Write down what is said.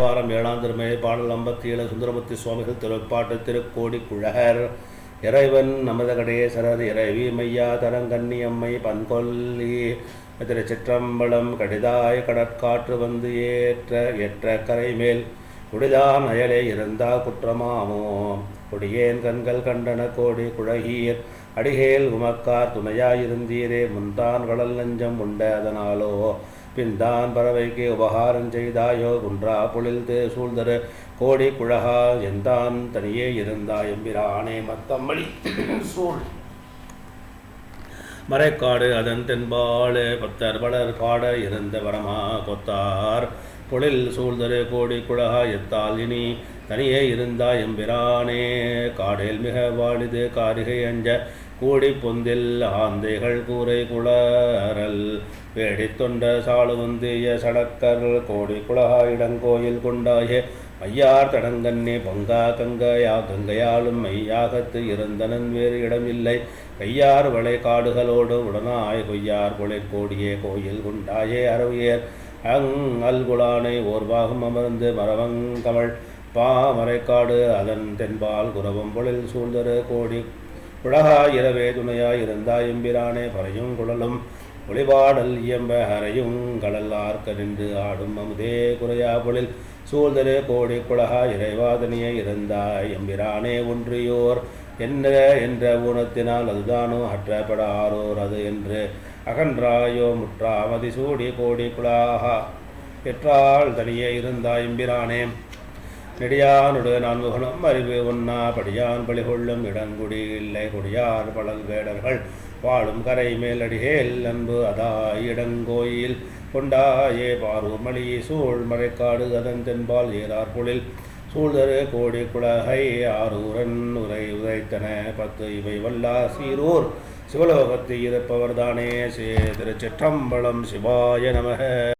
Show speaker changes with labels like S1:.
S1: வாரம் ஏழாம் திருமை பாடல் ஐம்பத்தி ஏழு சுந்தரமூர்த்தி சுவாமிகள் திருப்பாட்டு திருக்கோடி குழகர் இறைவன் நமத கடேசரர் இறைவி மையா தரங்கண்ணி அம்மை பன்கொல்லி. திருச்சிற்றம்பலம் கடிதாய் கடற்காற்று வந்து ஏற்ற எற்ற கரை மேல் குடிதான் அயலே இருந்தா குற்றமாமோ? கொடியேன் கண்கள் கண்டன கோடி குழகீர் அடிகேல் உமக்கார் துணையாயிருந்தீரே முன்தான் கடல் நஞ்சம் உண்ட அதனாலோ பின்தான் பறவைக்கு உபகாரம் செய்தாயோ? குன்றா புழில் தே சூழ்தரு கோடி குழகா எந்தான் தனியே இருந்தாய் எம்பிரானே மத்தம்மளி சூழ். மறைக்காடு அதன் தென்பாடு பத்தர் பலர் காட இருந்த வரமா கொத்தார். பொழில் சூழ்தரு கோடி குழகா எத்தால் இனி தனியே இருந்தாய் எம்பிரானே. காடேல் மிக வாழிது காரிகை அஞ்ச கூடி பொந்தில் ஆந்தைகள் கூரை குளரல் வேடி தொண்ட சாலு வந்திய சடக்கர் கோடி குலகா இடங்கோயில் கொண்டாய. ஐயார் தடங்கண்ணே பங்கா கங்கையா கங்கையாலும் மையாகத்து இருந்தனன் வேறு இடமில்லை. கையார் வளை காடுகளோடு உடனாய் கொய்யார் கொலை கோடியே கோயில் குண்டாயே அரவியர் அங் அல்குலானை ஓர்வாகம் அமர்ந்து மரவங்கமள் பாமரைக்காடு அதன் தென்பால் குரவம் பொழில் சூழ்ந்தரு கோடி. உலகா இரவே துணையாய் இருந்தாய் எம்பிரானே பறையும் குழலும் ஒளிபாடல் இயம்ப அறையும் கடல் ஆர்க்க நின்று ஆடும் அமுதே குறையா பொழில். சூழ்தரு கோடி குலகா இறைவாதனியே இருந்தாய் எம்பிரானே ஒன்றியோர் என்ன என்ற ஊனத்தினால் அதுதானோ அற்றப்படாரோர் அது என்று அகன்றாயோ முற்றாமதி சூடி கோடி குலாகா. பெற்றால் தனியே இருந்தாய் எம்பிரானே. நெடியானுடு நான்முகனும் அறிவு ஒன்னா படியான் பழிகொள்ளும் இடங்குடி இல்லை கொடியார் பழல் வேடர்கள் வாழும் கரை மேலடிகேல் அன்பு அதாய் இடங்கோயில். கொண்டாயே பார்வூர் மணி சூழ் மறைக்காடு அதன் தென்பால் ஏறார் பொழில். சூழ்தரு கோடி குலகை ஆரூரன் உரை உரைத்தன பத்து இவை வல்லா சீரூர். சிவலோகத்தில் இருப்பவர்தானே சே திருச்சிற்றம்பலம் சிவாய நமக.